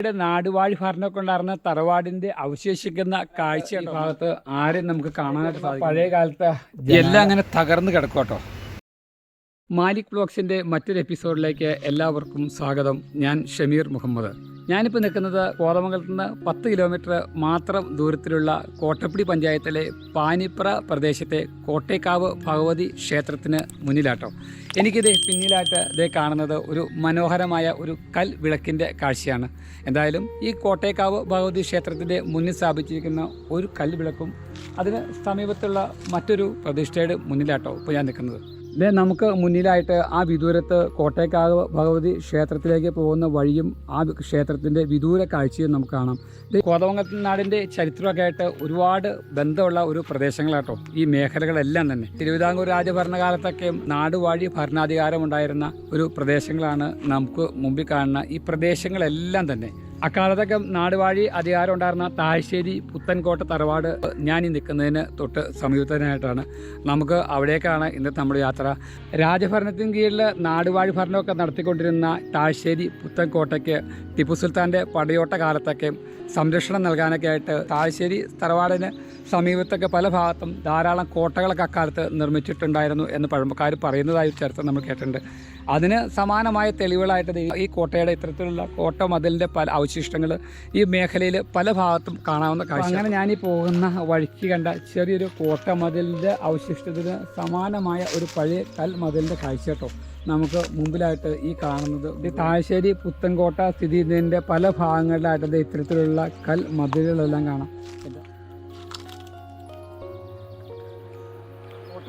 ഇവിടെ നാടുവാഴി ഭരണമൊക്കെ ഉണ്ടായിരുന്ന തറവാടിന്റെ അവശേഷിക്കുന്ന കാഴ്ച ഭാഗത്ത് ആരെയും നമുക്ക് കാണാനായിട്ട് സാധിക്കും പഴയ കാലത്ത് എല്ലാം അങ്ങനെ തകർന്നു കിടക്കും കേട്ടോ. മാലിക് ബ്ലോഗ്സിന്റെ മറ്റൊരു എപ്പിസോഡിലേക്ക് എല്ലാവർക്കും സ്വാഗതം. ഞാൻ ഷമീർ മുഹമ്മദ്. ഞാനിപ്പോൾ നിൽക്കുന്നത് കോതമംഗലത്ത് നിന്ന് പത്ത് കിലോമീറ്റർ മാത്രം ദൂരത്തിലുള്ള കോട്ടപ്പിടി പഞ്ചായത്തിലെ പാനിപ്ര പ്രദേശത്തെ കോട്ടേക്കാവ് ഭഗവതി ക്ഷേത്രത്തിന് മുന്നിലാട്ടോ. എനിക്കിത് പിന്നിലായിട്ട് ഇതേ കാണുന്നത് ഒരു മനോഹരമായ ഒരു കൽ വിളക്കിന്റെ കാഴ്ചയാണ്. എന്തായാലും ഈ കോട്ടേക്കാവ് ഭഗവതി ക്ഷേത്രത്തിന്റെ മുന്നിൽ സ്ഥാപിച്ചിരിക്കുന്ന ഒരു കൽ വിളക്കും അതിന് സമീപത്തുള്ള മറ്റൊരു പ്രതിഷ്ഠയുടെ മുന്നിലാട്ടോ ഇപ്പോൾ ഞാൻ നിൽക്കുന്നത്. ദേ നമുക്ക് മുന്നിലായിട്ട് ആ വിദൂരത്ത് കോട്ടയക്കാവ് ഭഗവതി ക്ഷേത്രത്തിലേക്ക് പോകുന്ന വഴിയും ആ ക്ഷേത്രത്തിന്റെ വിദൂര കാഴ്ചയും നമുക്ക് കാണാം. ഇത് നാടിന്റെ ചരിത്രമൊക്കെ ആയിട്ട് ഒരുപാട് ബന്ധമുള്ള ഒരു പ്രദേശങ്ങളാട്ടോ. ഈ മേഖലകളെല്ലാം തന്നെ. തിരുവിതാംകൂർ രാജഭരണകാലത്തൊക്കെ നാടുവാഴി ഭരണാധികാരം ഉണ്ടായിരുന്ന ഒരു പ്രദേശങ്ങളാണ് നമുക്ക് മുമ്പിൽ കാണുന്ന ഈ പ്രദേശങ്ങളെല്ലാം തന്നെ. അക്കാലത്തൊക്കെ നാടുവാഴി അധികാരം ഉണ്ടായിരുന്ന താഴ്ശ്ശേരി പുത്തൻകോട്ട തറവാട് ഞാൻ ഈ നിൽക്കുന്നതിന് തൊട്ട് സമീപത്തിനായിട്ടാണ്. നമുക്ക് അവിടേക്കാണ് ഇന്നത്തെ നമ്മുടെ യാത്ര. രാജഭരണത്തിന് കീഴിൽ നാടുവാഴി ഭരണമൊക്കെ നടത്തിക്കൊണ്ടിരുന്ന താഴ്ശ്ശേരി പുത്തൻകോട്ടയ്ക്ക് ടിപ്പു സുൽത്താന്റെ പടയോട്ട കാലത്തൊക്കെ സംരക്ഷണം നൽകാനൊക്കെ ആയിട്ട് താഴ്ശ്ശേരി തറവാടിന് സമീപത്തൊക്കെ പല ഭാഗത്തും ധാരാളം കോട്ടകളൊക്കെ അക്കാലത്ത് നിർമ്മിച്ചിട്ടുണ്ടായിരുന്നു എന്ന് പഴമക്കാർ പറയുന്നതായി ചരിത്രം നമ്മൾ കേട്ടിട്ടുണ്ട്. അതിന് സമാനമായ തെളിവുകളായിട്ട് ഈ കോട്ടയുടെ ഇത്തരത്തിലുള്ള കോട്ട മതിലിന്റെ പല അവശിഷ്ടങ്ങൾ ഈ മേഖലയിൽ പല ഭാഗത്തും കാണാവുന്ന കാഴ്ച അങ്ങനെ ഞാൻ ഈ പോകുന്ന വഴിക്ക് കണ്ട ചെറിയൊരു കോട്ട മതിലിന്റെ അവശിഷ്ടത്തിന് സമാനമായ ഒരു പഴയ കൽ മതിലിന്റെ കാഴ്ച കേട്ടോ. നമുക്ക് മുമ്പിലായിട്ട് ഈ കാണുന്നത്. ഈ താഴ്ശ്ശേരി പുത്തൻകോട്ട സ്ഥിതി ചെയ്യുന്നതിന്റെ പല ഭാഗങ്ങളിലായിട്ട് ഇത്തരത്തിലുള്ള കൽ മതിലുകളെല്ലാം കാണാം.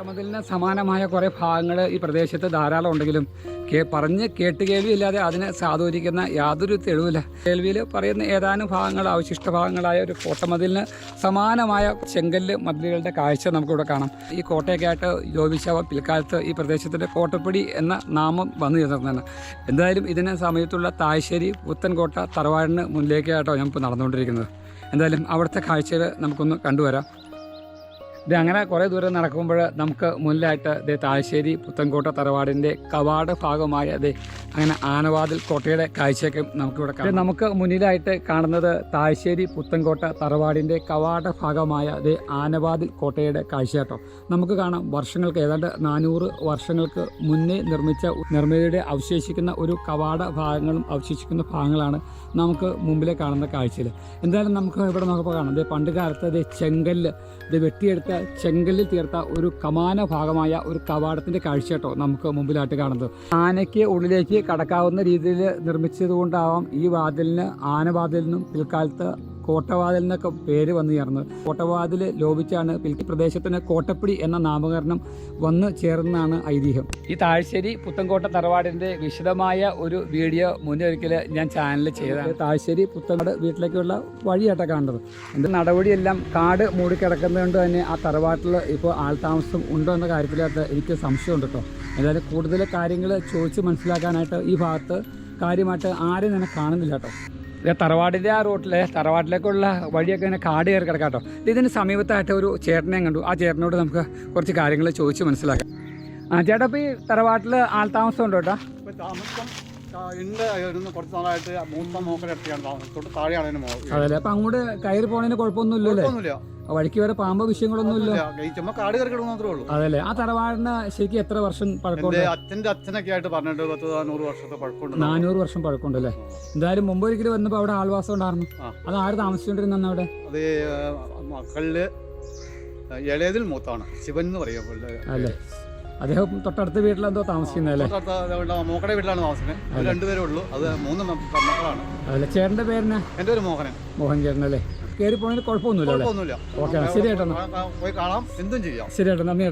കോട്ടമതിലിന് സമാനമായ കുറേ ഭാഗങ്ങൾ ഈ പ്രദേശത്ത് ധാരാളം ഉണ്ടെങ്കിലും കേ പറഞ്ഞ് കേട്ട് കേൾവിയില്ലാതെ അതിനെ സാധൂരിക്കുന്ന യാതൊരു തെളിവില്ല. കേൾവിയിൽ പറയുന്ന ഏതാനും ഭാഗങ്ങൾ അവശിഷ്ട ഭാഗങ്ങളായ ഒരു കോട്ടമതിലിന് സമാനമായ ചെങ്കല്ല് മതിലുകളുടെ കാഴ്ച നമുക്കിവിടെ കാണാം. ഈ കോട്ടയൊക്കെയായിട്ട് യോപിച്ച പിൽക്കാലത്ത് ഈ പ്രദേശത്തിന്റെ കോട്ടപ്പടി എന്ന നാമം വന്നു ചേർന്നതാണ്. എന്തായാലും ഇതിന് സമയത്തുള്ള താഴ്ശ്ശേരി പുത്തൻകോട്ട തറവാടിന് മുന്നിലേക്കായിട്ടോ ഇപ്പോൾ നടന്നുകൊണ്ടിരിക്കുന്നത്. എന്തായാലും അവിടുത്തെ കാഴ്ചകൾ നമുക്കൊന്ന് കണ്ടുവരാം. ഇത് അങ്ങനെ കുറേ ദൂരം നടക്കുമ്പോൾ നമുക്ക് മുന്നിലായിട്ട് ദേ താഴ്ശ്ശേരി പുത്തൻകോട്ട തറവാടിന്റെ കവാട ഭാഗമായ ദേ അങ്ങനെ ആനവാതിൽ കോട്ടയുടെ കാഴ്ചയൊക്കെ നമുക്കിവിടെ കാണാം. നമുക്ക് മുന്നിലായിട്ട് കാണുന്നത് താഴ്ശ്ശേരി പുത്തൻകോട്ട തറവാടിന്റെ കവാട ഭാഗമായ ദേ ആനവാതിൽ കോട്ടയുടെ കാഴ്ച കേട്ടോ. നമുക്ക് കാണാം വർഷങ്ങൾക്ക് ഏതാണ്ട് നാനൂറ് വർഷങ്ങൾക്ക് മുന്നേ നിർമ്മിച്ച നിർമ്മിതിയുടെ അവശേഷിക്കുന്ന ഒരു കവാട ഭാഗങ്ങളും അവശേഷിക്കുന്ന ഭാഗങ്ങളാണ് നമുക്ക് മുമ്പിലെ കാണുന്ന കാഴ്ചയിൽ എന്തായാലും നമുക്ക് ഇവിടെ നോക്കുമ്പോൾ കാണാം. പണ്ട് കാലത്ത് ദേ ചെങ്കല്ല് ഇത് വെട്ടിയെടുത്ത ചെങ്കല്ലിൽ തീർത്ത ഒരു കമാന ഭാഗമായ ഒരു കവാടത്തിന്റെ കാഴ്ച കേട്ടോ നമുക്ക് മുമ്പിലായിട്ട് കാണുന്നത്. ആനയ്ക്ക് ഉള്ളിലേക്ക് കടക്കാവുന്ന രീതിയിൽ നിർമ്മിച്ചത് കൊണ്ടാവാം ഈ വാതിലിന് ആനവാതിലിനും പിൽക്കാലത്ത് കോട്ടവാതിൽ എന്നൊക്കെ പേര് വന്നു ചേർന്നത്. കോട്ടവാതിൽ ലോപിച്ചാണ് പിൽക്കി പ്രദേശത്തിന് കോട്ടപ്പിടി എന്ന നാമകരണം വന്നു ചേർന്നാണ് ഐതിഹ്യം. ഈ താഴ്ശ്ശേരി പുത്തൻകോട്ട തറവാടിന്റെ വിശദമായ ഒരു വീഡിയോ മുന്നൊരിക്കൽ ഞാൻ ചാനലിൽ ചെയ്തതാണ്. താഴ്ശ്ശേരി പുത്തൻകോട് വീട്ടിലേക്കുള്ള വഴിയായിട്ടാണ് കാണുന്നത് എന്റെ നടപടിയെല്ലാം കാട് മൂടിക്കിടക്കുന്നതുകൊണ്ട് തന്നെ ആ തറവാട്ടിൽ ഇപ്പോൾ ആൾതാമസം ഉണ്ടോ എന്ന കാര്യത്തിലകത്ത് എനിക്ക് സംശയമുണ്ട് കേട്ടോ. എന്തായാലും കൂടുതൽ കാര്യങ്ങൾ ചോദിച്ച് മനസ്സിലാക്കാനായിട്ട് ഈ ഭാഗത്ത് കാര്യമായിട്ട് ആരും തന്നെ കാണുന്നില്ല കേട്ടോ. തറവാടിന്റെ ആ റോട്ടിലെ തറവാട്ടിലേക്കുള്ള വഴിയൊക്കെ ഇങ്ങനെ കാട് കയറി കിടക്കാം കേട്ടോ ഇതിന് സമീപത്തായിട്ട് ഒരു ചേട്ടനെ കണ്ടു. ആ ചേട്ടനോട് നമുക്ക് കുറച്ച് കാര്യങ്ങൾ ചോദിച്ച് മനസ്സിലാക്കാം. ആ ചേട്ടാ ഇപ്പോൾ ഈ തറവാട്ടിൽ ഉണ്ടോ കേട്ടോ താമസം ഉണ്ട്. കുറച്ച് നാളായിട്ട് അടുത്താണ് താമസം തൊട്ട് താഴെയാണ് എന്റെ മോൾ അതല്ലേ അപ്പം അങ്ങോട്ട് കയറി പോണതിന് കുഴപ്പമൊന്നുമില്ലല്ലേ? വഴിക്ക് വരെ പാമ്പ് വിഷയങ്ങളൊന്നുമില്ല. ഈ ചുമ്മാ കാട് കയറി കിടന്നു മാത്രമേ ഉള്ളൂ. അതല്ലേ. ആ തറവാടിന് ശരിക്കും എത്ര വർഷം പഴക്കമുണ്ട്? എന്റെ അച്ഛന്റെ അച്ഛനൊക്കെ ആയിട്ട് പറഞ്ഞിട്ട് പത്ത് നാനൂറ് വർഷത്തെ പഴക്കമുണ്ട് നാനൂറ് വർഷം പഴക്കമുണ്ടല്ലേ എന്തായാലും മുമ്പ് ഒരിക്കലും വന്നപ്പോ അവിടെ ആൾവാസം ഉണ്ടായിരുന്നു. ആ. അത് ആര് താമസിച്ചുകൊണ്ടിരുന്ന അവിടെ? അത് മക്കളിൽ ഇളയതിൽ മൂത്താണ് ശിവൻ എന്ന് പറയും. അല്ലേ? അദ്ദേഹം തൊട്ടടുത്ത വീട്ടിലെന്തോ താമസിക്കുന്നത് അല്ലേ? മോക്കടെ വീട്ടിലാണ് താമസിക്കുന്നത്. അത്. രണ്ടുപേരേ ഉള്ളൂ. അത് മൂന്ന് മ- മക്കളാണ് അതല്ലേ ചേട്ടന്റെ പേരിന് എന്റെ ഒരു മോഹനൻ. മോഹൻ ചേട്ടനല്ലേ കയറി പോയതിന് കുഴപ്പമൊന്നുമില്ല അല്ലേ? ഓക്കെ ശരി ആ, പോയി കാണാം. എന്തും ചെയ്യാം. ശരി ചേട്ടാ നന്ദി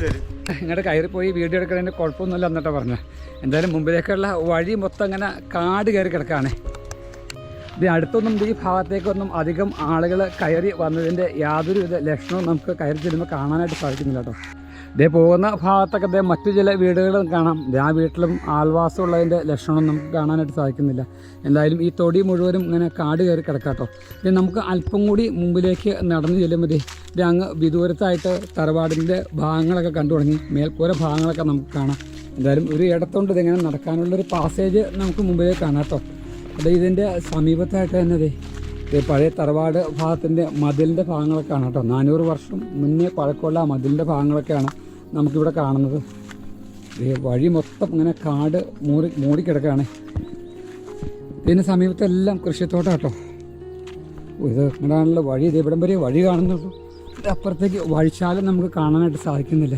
ശരി. ഇങ്ങോട്ട് കയറി പോയി വീഡിയോ എടുക്കുന്നതിന് കുഴപ്പമൊന്നുമില്ല എന്നിട്ടാ പറഞ്ഞത് എന്തായാലും മുമ്പിലേക്കുള്ള വഴി മൊത്തം ഇങ്ങനെ കാട് കയറി കിടക്കാണ്. ഇത് അടുത്തൊന്നും ഈ ഭാഗത്തേക്കൊന്നും അധികം ആളുകൾ കയറി വന്നതിന്റെ യാതൊരുവിധ ലക്ഷണവും നമുക്ക് കയറി ചെല്ലുമ്പോൾ കാണാനായിട്ട് സാധിക്കുന്നില്ല കേട്ടോ. ഇതേ പോകുന്ന ഭാഗത്തൊക്കെ ഇതേ മറ്റു ചില വീടുകളും കാണാം. ആ വീട്ടിലും ആൾവാസമുള്ളതിന്റെ ലക്ഷണം നമുക്ക് കാണാനായിട്ട് സാധിക്കുന്നില്ല. എന്തായാലും ഈ തൊടി മുഴുവനും ഇങ്ങനെ കാട് കയറി കിടക്കാട്ടോ. ഇനി നമുക്ക് അല്പം കൂടി മുമ്പിലേക്ക് നടന്നു ചെല്ലുമ്പോൾ ഇത് അങ്ങ് വിദൂരത്തായിട്ട് തറവാടിന്റെ ഭാഗങ്ങളൊക്കെ കണ്ടു തുടങ്ങി. മേൽക്കൂര ഭാഗങ്ങളൊക്കെ നമുക്ക് കാണാം. എന്തായാലും ഒരു ഇടത്തോണ്ട് ഇതിങ്ങനെ നടക്കാനുള്ളൊരു പാസേജ് നമുക്ക് മുമ്പിലേക്ക് കാണാം കേട്ടോ. അത് ഇതിന്റെ സമീപത്തായിട്ട് തന്നെ പഴയ തറവാട് ഭാഗത്തിന്റെ മതിലിന്റെ ഭാഗങ്ങളൊക്കെയാണ് കേട്ടോ. നാനൂറ് വർഷം മുന്നേ പഴക്കമുള്ള മതിലിന്റെ ഭാഗങ്ങളൊക്കെയാണ് നമുക്കിവിടെ കാണുന്നത്. ഈ വഴി മൊത്തം ഇങ്ങനെ കാട് മൂടി മൂടിക്കിടക്കുകയാണ് ഇതിന് സമീപത്തെല്ലാം കൃഷിത്തോട്ടം കേട്ടോ. ഇത് ഇങ്ങനെയാണല്ലോ വഴി. ഇത് ഇവിടം വരെ വഴി കാണുന്നുള്ളൂ അപ്പുറത്തേക്ക് വഴിച്ചാലും നമുക്ക് കാണാനായിട്ട് സാധിക്കുന്നില്ല.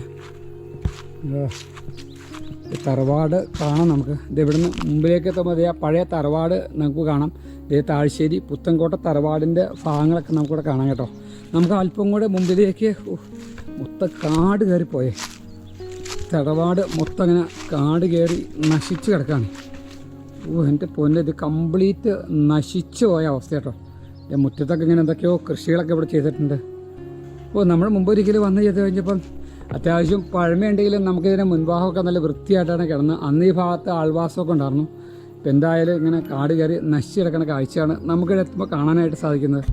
ഈ തറവാട് കാണാം നമുക്ക്. ഇത് ഇവിടുന്ന് മുമ്പിലേക്ക് എത്തുമ്പോൾ ആ പഴയ തറവാട് നമുക്ക് കാണാം. ഇതേ താഴ്ശ്ശേരി പുത്തൻകോട്ട തറവാടിന്റെ ഭാഗങ്ങളൊക്കെ നമുക്കിവിടെ കാണാം കേട്ടോ. നമുക്ക് അല്പം കൂടെ മുമ്പിലേക്ക് മൊത്ത കാട് കയറിപ്പോയേ. തറവാട് മൊത്തം അങ്ങനെ കാട് കയറി നശിച്ച് കിടക്കാണ്. ഓ എന്റെ പൊന്നെ ഇത് കംപ്ലീറ്റ് നശിച്ചു പോയ അവസ്ഥ കേട്ടോ. എന്റെ മുറ്റത്തൊക്കെ ഇങ്ങനെ എന്തൊക്കെയോ കൃഷികളൊക്കെ ഇവിടെ ചെയ്തിട്ടുണ്ട്. ഓ നമ്മൾ മുമ്പ് ഒരിക്കലും വന്ന് ചെയ്ത് കഴിഞ്ഞപ്പം അത്യാവശ്യം പഴമയുണ്ടെങ്കിലും നമുക്കിതിനെ മുൻഭാഗമൊക്കെ നല്ല വൃത്തിയായിട്ടാണ് കിടന്നത് അന്ന് ഈ ഭാഗത്ത് ആൾവാസമൊക്കെ ഉണ്ടായിരുന്നു. ഇപ്പം എന്തായാലും ഇങ്ങനെ കാട് കയറി നശിച്ചു കിടക്കുന്ന കാഴ്ചയാണ് നമുക്കിവിടെ എത്തുമ്പോൾ കാണാനായിട്ട് സാധിക്കുന്നത്.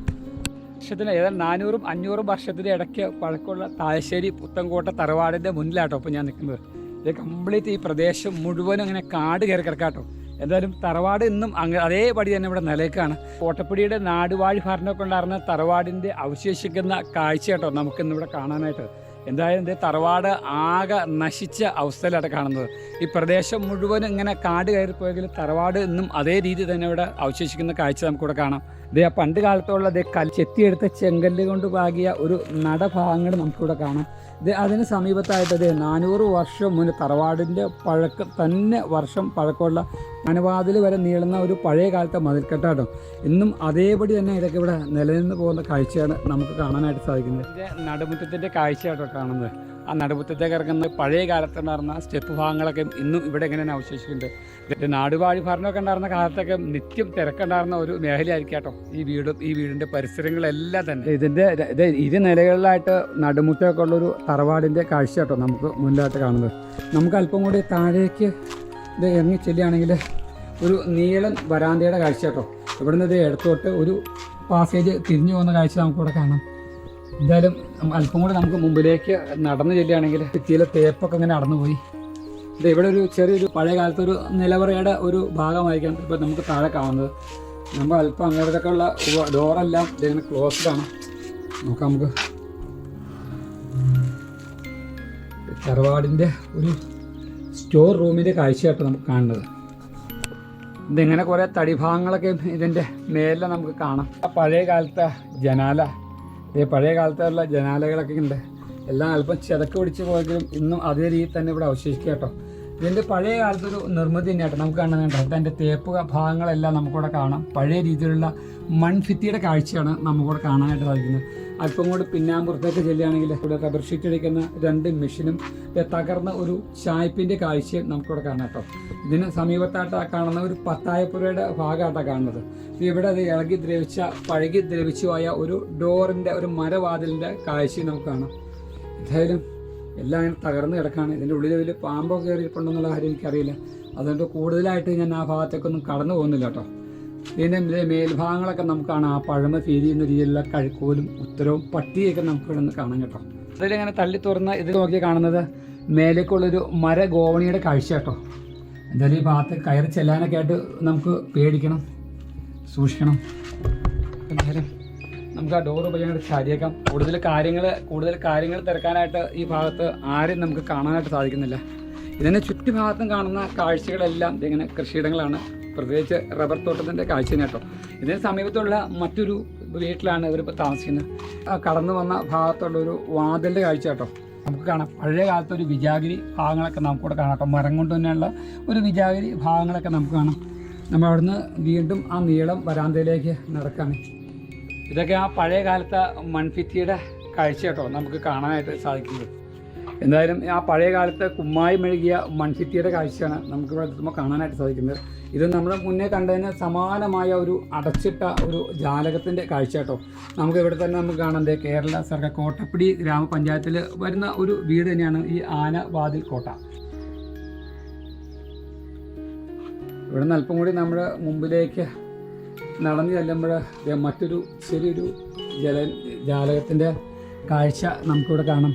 വർഷത്തിന് ഏതാണ്ട് നാനൂറും അഞ്ഞൂറും വർഷത്തിന്റെ ഇടയ്ക്ക് പഴക്കമുള്ള താഴശ്ശേരി പുത്തൻകോട്ട തറവാടിന്റെ മുന്നിലാട്ടോ ഇപ്പോൾ ഞാൻ നിൽക്കുന്നത്. ഇത് കംപ്ലീറ്റ് ഈ പ്രദേശം മുഴുവനും ഇങ്ങനെ കാട് കയറി കിടക്കാട്ടോ. എന്തായാലും തറവാട് ഇന്നും അങ്ങ് അതേപടി തന്നെ ഇവിടെ നിലയ്ക്കാണ് കോട്ടപ്പടിയുടെ നാടുവാഴി ഭരണമൊക്കെ ഉണ്ടായിരുന്ന തറവാടിന്റെ അവശേഷിക്കുന്ന കാഴ്ച കേട്ടോ നമുക്കിന്നിവിടെ കാണാനായിട്ട്. എന്തായാലും ഇത് തറവാട് ആകെ നശിച്ച അവസ്ഥയിലാണ് കാണുന്നത്. ഈ പ്രദേശം മുഴുവൻ ഇങ്ങനെ കാട് കയറിപ്പോയെങ്കിൽ തറവാട് ഇന്നും അതേ രീതി തന്നെ ഇവിടെ അവശേഷിക്കുന്ന കാഴ്ച നമുക്കിവിടെ കാണാം. ഇതേ പണ്ട് കാലത്തുള്ള ഇതേ കൽ ചെത്തിയെടുത്ത ചെങ്കല്ല് കൊണ്ട് പാകിയ ഒരു നടഭാഗങ്ങൾ നമുക്കിവിടെ കാണാം. ഇത് അതിന് സമീപത്തായിട്ട് ഇതേ നാനൂറ് വർഷം മുന്നേ തറവാടിന്റെ പഴക്ക തന്നെ വർഷം പഴക്കമുള്ള മനവാതിൽ വരെ നീളുന്ന ഒരു പഴയ കാലത്തെ മതിൽക്കെട്ടാട്ടോ. ഇന്നും അതേപടി തന്നെ ഇതൊക്കെ ഇവിടെ നിലനിന്ന് പോകുന്ന കാഴ്ചയാണ് നമുക്ക് കാണാനായിട്ട് സാധിക്കുന്നത്. നടുമുറ്റത്തിന്റെ കാഴ്ചയാട്ടോ കാണുന്നത് ആ നടുമുറ്റത്തേക്ക് ഇറങ്ങുന്ന പഴയ കാലത്തുണ്ടായിരുന്ന സ്റ്റെപ്പ് ഭാഗങ്ങളൊക്കെ ഇന്നും ഇവിടെ ഇങ്ങനെ അവശേഷിക്കുന്നുണ്ട് നാടുവാഴി ഭരണമൊക്കെ ഉണ്ടായിരുന്ന കാലത്തൊക്കെ നിത്യം തിരക്കുണ്ടായിരുന്ന ഒരു മേഖലയായിരിക്കും കേട്ടോ ഈ വീടും ഈ വീടിന്റെ പരിസരങ്ങളെല്ലാം തന്നെ. ഇതിന്റെ ഇത് ഇരു നിലകളിലായിട്ട് നടുമുറ്റമൊക്കെ ഉള്ളൊരു തറവാടിന്റെ കാഴ്ച കേട്ടോ നമുക്ക് മുന്നിലായിട്ട് കാണുന്നത്. നമുക്ക് അല്പം കൂടി താഴേക്ക് ഇത് ഇറങ്ങി ചെല്ലുകയാണെങ്കിൽ ഒരു നീളൻ വരാന്തയുടെ കാഴ്ച കേട്ടോ. ഇവിടുന്ന് ഇത് ഇടത്തോട്ട് ഒരു പാസേജ് തിരിഞ്ഞു പോകുന്ന കാഴ്ച നമുക്കിവിടെ കാണാം. എന്തായാലും അല്പം കൂടെ നമുക്ക് മുമ്പിലേക്ക് നടന്നു ചെല്ലുകയാണെങ്കിൽ ഭിത്തിയിലെ തേപ്പൊക്കെ ഇങ്ങനെ നടന്നുപോയി. ഇത് ഇവിടെ ഒരു ചെറിയൊരു പഴയ കാലത്തെ ഒരു നിലവറയുടെ ഒരു ഭാഗമായിരിക്കാം ഇപ്പോൾ നമുക്ക് താഴെ കാണുന്നത്. നമ്മൾ അല്പം അങ്ങോട്ടൊക്കെ ഉള്ള ഡോറെല്ലാം ഇതിങ്ങനെ ക്ലോസ്ഡ് ആണ്. നോക്കാം നമുക്ക്. തറവാടിന്റെ ഒരു സ്റ്റോർ റൂമിന്റെ കാഴ്ചയായിട്ട് നമുക്ക് കാണുന്നത്. ഇതിങ്ങനെ കുറേ തടിഭാഗങ്ങളൊക്കെ ഇതിന്റെ മേലെ നമുക്ക് കാണാം. പഴയ കാലത്തെ ജനാല ഈ പഴയ കാലത്തുള്ള ജനാലകളൊക്കെ ഉണ്ട്. എല്ലാം അല്പം ചിതക്ക് പിടിച്ച് പോയെങ്കിലും ഇന്നും അതേ രീതിയിൽ തന്നെ ഇവിടെ അവശേഷിക്കുക കേട്ടോ. ഇതിന്റെ പഴയ കാലത്തൊരു നിർമ്മിതി തന്നെയാട്ടോ നമുക്ക് കാണാൻ കേട്ടോ. അതിന്റെ തേപ്പ് ഭാഗങ്ങളെല്ലാം നമുക്കിവിടെ കാണാം. പഴയ രീതിയിലുള്ള മൺഭിത്തിയുടെ കാഴ്ചയാണ് നമുക്കിവിടെ കാണാനായിട്ട് സാധിക്കുന്നത്. അല്പം കൂടെ പിന്നാമ്പുറത്തേക്ക് ചെല്ലുകയാണെങ്കിൽ ഇവിടെ റബ്ബർ ഷീറ്റ് അടിക്കുന്ന രണ്ട് മെഷീനും തകർന്ന ഒരു ചായ്പിന്റെ കാഴ്ചയും നമുക്കിവിടെ കാണാം കേട്ടോ. ഇതിന് സമീപത്തായിട്ട് കാണുന്ന ഒരു പത്തായപ്പുരയുടെ ഭാഗമായിട്ടാണ് കാണുന്നത്. ഇവിടെ അത് ഇളകി ദ്രവിച്ച പഴകി ദ്രവിച്ചു പോയ ഒരു ഡോറിന്റെ ഒരു മരവാതിലിന്റെ കാഴ്ചയും നമുക്ക് കാണാം. എന്തായാലും എല്ലാം ഇങ്ങനെ തകർന്ന് കിടക്കാണ് ഇതിന്റെ ഉള്ളിൽ വലിയ പാമ്പോ കയറിയിട്ടുണ്ടെന്നുള്ള കാര്യം എനിക്കറിയില്ല. അതുകൊണ്ട് കൂടുതലായിട്ട് ഞാൻ ആ ഭാഗത്തേക്കൊന്നും കടന്നു പോകുന്നില്ല കേട്ടോ. ഇതിന്റെ മേൽഭാഗങ്ങളൊക്കെ നമുക്ക് കാണാം ആ പഴമ ഫീൽ ചെയ്യുന്ന രീതിയിലുള്ള കഴുക്കോലും ഉത്തരവും പട്ടിയൊക്കെ നമുക്ക് ഇവിടെ നിന്ന് കാണാം കേട്ടോ. അതിലിങ്ങനെ തള്ളി തുറന്ന ഇത് നോക്കി കാണുന്നത് മേലേക്കുള്ളൊരു മര ഗോവണിയുടെ കാഴ്ച കേട്ടോ. എന്തായാലും ഈ ഭാഗത്ത് കയറി ചെല്ലാനൊക്കെ ആയിട്ട് നമുക്ക് പേടിക്കണം സൂക്ഷിക്കണം. എന്തായാലും നമുക്ക് ആ ഡോറ് ഉപയോഗിച്ച് ചാരിയേക്കാം. കൂടുതൽ കാര്യങ്ങൾ കൂടുതൽ കാര്യങ്ങൾ തിരക്കാനായിട്ട് ഈ ഭാഗത്ത് ആരും നമുക്ക് കാണാനായിട്ട് സാധിക്കുന്നില്ല. ഇതിന്റെ ചുറ്റുഭാഗത്തും കാണുന്ന കാഴ്ചകളെല്ലാം ഇങ്ങനെ കൃഷിയിടങ്ങളാണ്. പ്രത്യേകിച്ച് റബ്ബർ തോട്ടത്തിന്റെ കാഴ്ച നേട്ടം ഇതിന് സമീപത്തുള്ള മറ്റൊരു വീട്ടിലാണ് ഇവർ താമസിക്കുന്നത്. കടന്നു വന്ന ഭാഗത്തുള്ള ഒരു വാതിലിന്റെ കാഴ്ച കേട്ടോ. നമുക്ക് കാണാം. പഴയ കാലത്ത് ഒരു വിജാഗിരി ഭാഗങ്ങളൊക്കെ നമുക്കിവിടെ കാണാം കേട്ടോ. മരം കൊണ്ട് തന്നെയുള്ള ഒരു വിജാഗിരി ഭാഗങ്ങളൊക്കെ നമുക്ക് കാണാം. നമ്മൾ അവിടുന്ന് വീണ്ടും ആ നീളം വരാന്തയിലേക്ക് നടക്കുകയാണ് ഇതൊക്കെ ആ പഴയ കാലത്തെ മൺഫിത്തിയുടെ കാഴ്ച കേട്ടോ നമുക്ക് കാണാനായിട്ട് സാധിക്കുന്നത്. എന്തായാലും ആ പഴയ കാലത്തെ കുമ്മായി മെഴുകിയ മൺസിറ്റിയുടെ കാഴ്ചയാണ് നമുക്ക് ഇവിടെ എത്തുമ്പോൾ കാണാനായിട്ട് സാധിക്കുന്നത്. ഇത് നമ്മൾ മുന്നേ കണ്ടതിന് സമാനമായ ഒരു അടച്ചിട്ട ഒരു ജാലകത്തിന്റെ കാഴ്ച കേട്ടോ. നമുക്ക് ഇവിടെ തന്നെ നമുക്ക് കാണാം ദേ കേരള സർക്കാർ കോട്ടപ്പിടി ഗ്രാമപഞ്ചായത്തിൽ വരുന്ന ഒരു വീട് തന്നെയാണ് ഈ ആനവാതിൽ കോട്ട. ഇവിടെ നിന്ന് അല്പം കൂടി നമ്മുടെ മുമ്പിലേക്ക് നടന്നു ചെല്ലുമ്പോൾ മറ്റൊരു ചെറിയൊരു ജല ജാലകത്തിന്റെ കാഴ്ച നമുക്കിവിടെ കാണാം.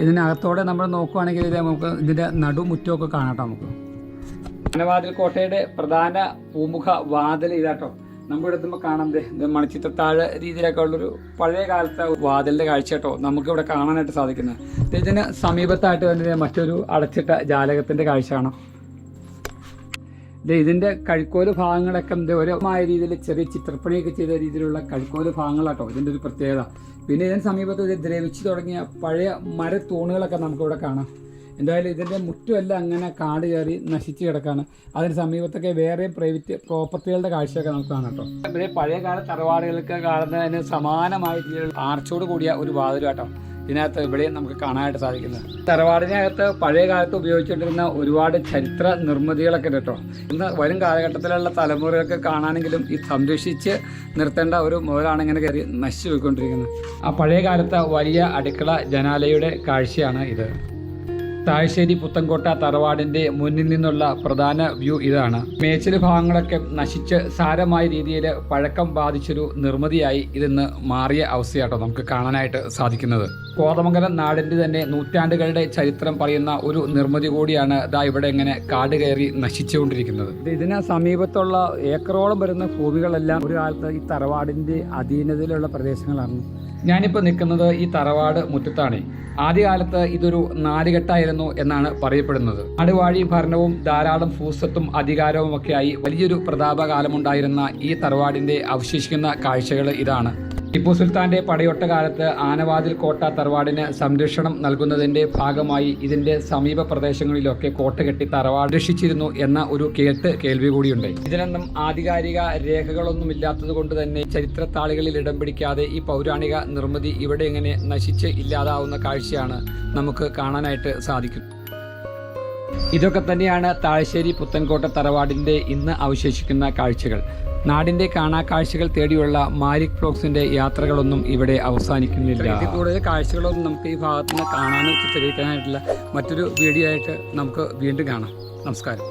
ഇതിനകത്തോടെ നമ്മൾ നോക്കുവാണെങ്കിൽ ഇത് നമുക്ക് ഇതിന്റെ നടുമുറ്റമൊക്കെ കാണാം നമുക്ക്. ആനവാതിൽ കോട്ടയുടെ പ്രധാന പൂമുഖ വാതിൽ ഇതാട്ടോ. നമ്മുടെ എത്തുമ്പോൾ കാണാം മണിച്ചിത്രത്താഴ് രീതിയിലൊക്കെ ഉള്ളൊരു പഴയ കാലത്തെ വാതിലിന്റെ കാഴ്ച കേട്ടോ നമുക്കിവിടെ കാണാനായിട്ട് സാധിക്കുന്നത്. ഇതിന് സമീപത്തായിട്ട് തന്നെ മറ്റൊരു അടച്ചിട്ട ജാലകത്തിന്റെ കാഴ്ച കാണാം. ദേ, ഇതിന്റെ കഴുക്കോൽ ഭാഗങ്ങളൊക്കെ ഒരുമായ രീതിയിൽ ചെറിയ ചിത്രപ്പണിയൊക്കെ ചെയ്ത രീതിയിലുള്ള കഴുക്കോൽ ഭാഗങ്ങളാട്ടോ ഇതിന്റെ ഒരു പ്രത്യേകത. പിന്നെ ഇതിന് സമീപത്ത് ദ്രവിച്ചു തുടങ്ങിയ പഴയ മരത്തൂണുകളൊക്കെ നമുക്കിവിടെ കാണാം. എന്തായാലും ഇതിന്റെ മുറ്റുമെല്ലാം അങ്ങനെ കാട് കയറി നശിച്ച് കിടക്കാണ്. അതിന് സമീപത്തൊക്കെ വേറെ പ്രൈവറ്റ് പ്രോപ്പർട്ടികളുടെ കാഴ്ചയൊക്കെ നമുക്ക് കാണാം കേട്ടോ. പഴയ പഴയകാല തറവാടുകൾക്ക് കാണുന്നതിന് സമാനമായിട്ടുള്ള ആർച്ചോട് കൂടിയ ഒരു വാതിൽ കേട്ടോ. ഇതിനകത്ത് ഇവിടെയും നമുക്ക് കാണാനായിട്ട് സാധിക്കുന്നത് തറവാടിനകത്ത് പഴയ കാലത്ത് ഉപയോഗിച്ചുകൊണ്ടിരുന്ന ഒരുപാട് ചരിത്ര നിർമ്മിതികളൊക്കെ കേട്ടോ. ഇന്ന് വരും കാലഘട്ടത്തിലുള്ള തലമുറകൾക്ക് കാണാനെങ്കിലും ഈ സംരക്ഷിച്ച് നിർത്തേണ്ട ഒരു മുതലാണ് ഇങ്ങനെ കയറി നശിച്ചു പോയിക്കൊണ്ടിരിക്കുന്നത്. ആ പഴയ കാലത്തെ വലിയ അടുക്കള ജനാലയുടെ കാഴ്ചയാണ് ഇത്. താഴ്ശ്ശേരി പുത്തൻകോട്ട തറവാടിന്റെ മുന്നിൽ നിന്നുള്ള പ്രധാന വ്യൂ ഇതാണ്. മേച്ചിൽ ഭാഗങ്ങളൊക്കെ നശിച്ച് സാരമായ രീതിയിൽ പഴക്കം ബാധിച്ചൊരു നിർമ്മിതിയായി ഇതിന്ന് മാറിയ അവസ്ഥയാട്ടോ നമുക്ക് കാണാനായിട്ട് സാധിക്കുന്നത്. കോതമംഗലം നാടിന്റെ തന്നെ നൂറ്റാണ്ടുകളുടെ ചരിത്രം പറയുന്ന ഒരു നിർമ്മിതി കൂടിയാണ് ദാ ഇവിടെ ഇങ്ങനെ കാട് കയറി നശിച്ചുകൊണ്ടിരിക്കുന്നത്. ഇതിന് സമീപത്തുള്ള ഏക്കറോളം വരുന്ന ഭൂമികളെല്ലാം ഒരു കാലത്ത് ഈ തറവാടിന്റെ അധീനതയിലുള്ള പ്രദേശങ്ങളാണ്. ഞാനിപ്പോൾ നിൽക്കുന്നത് ഈ തറവാട് മുറ്റത്താണ്. ആദ്യകാലത്ത് ഇതൊരു നാലുകെട്ടായിരുന്നു എന്നാണ് പറയപ്പെടുന്നത്. നാടുവാഴി ഭരണവും ധാരാളം ഭൂസ്വത്തും അധികാരവും ഒക്കെയായി വലിയൊരു പ്രതാപകാലമുണ്ടായിരുന്ന ഈ തറവാടിന്റെ അവശേഷിക്കുന്ന കാഴ്ചകൾ ഇതാണ്. ടിപ്പു സുൽത്താന്റെ പടയൊട്ട കാലത്ത് ആനവാതിൽ കോട്ട തറവാടിന് സംരക്ഷണം നൽകുന്നതിന്റെ ഭാഗമായി ഇതിന്റെ സമീപ പ്രദേശങ്ങളിലൊക്കെ കോട്ട കെട്ടി തറവാട് രക്ഷിച്ചിരുന്നു എന്ന ഒരു കേട്ട് കേൾവി കൂടിയുണ്ട്. ഇതിനൊന്നും ആധികാരിക രേഖകളൊന്നും ഇല്ലാത്തത് കൊണ്ട് തന്നെ ചരിത്രത്താളുകളിൽ ഇടം പിടിക്കാതെ ഈ പൗരാണിക നിർമ്മിതി ഇവിടെ എങ്ങനെ നശിച്ച് ഇല്ലാതാവുന്ന കാഴ്ചയാണ് നമുക്ക് കാണാനായിട്ട് സാധിക്കും. ഇതൊക്കെ തന്നെയാണ് താഴശ്ശേരി പുത്തൻകോട്ട തറവാടിന്റെ ഇന്ന് അവശേഷിക്കുന്ന കാഴ്ചകൾ. നാടിന്റെ കാണാക്കാഴ്ചകൾ തേടിയുള്ള മാരിക് ഫ്ലോക്സിന്റെ യാത്രകളൊന്നും ഇവിടെ അവസാനിക്കുന്നില്ല. കൂടുതൽ കാഴ്ചകളൊന്നും നമുക്ക് ഈ ഭാഗത്ത് നിന്ന് കാണാനും ചിത്രീകരിക്കാനായിട്ടുള്ള മറ്റൊരു വീഡിയോ ആയിട്ട് നമുക്ക് വീണ്ടും കാണാം. നമസ്കാരം.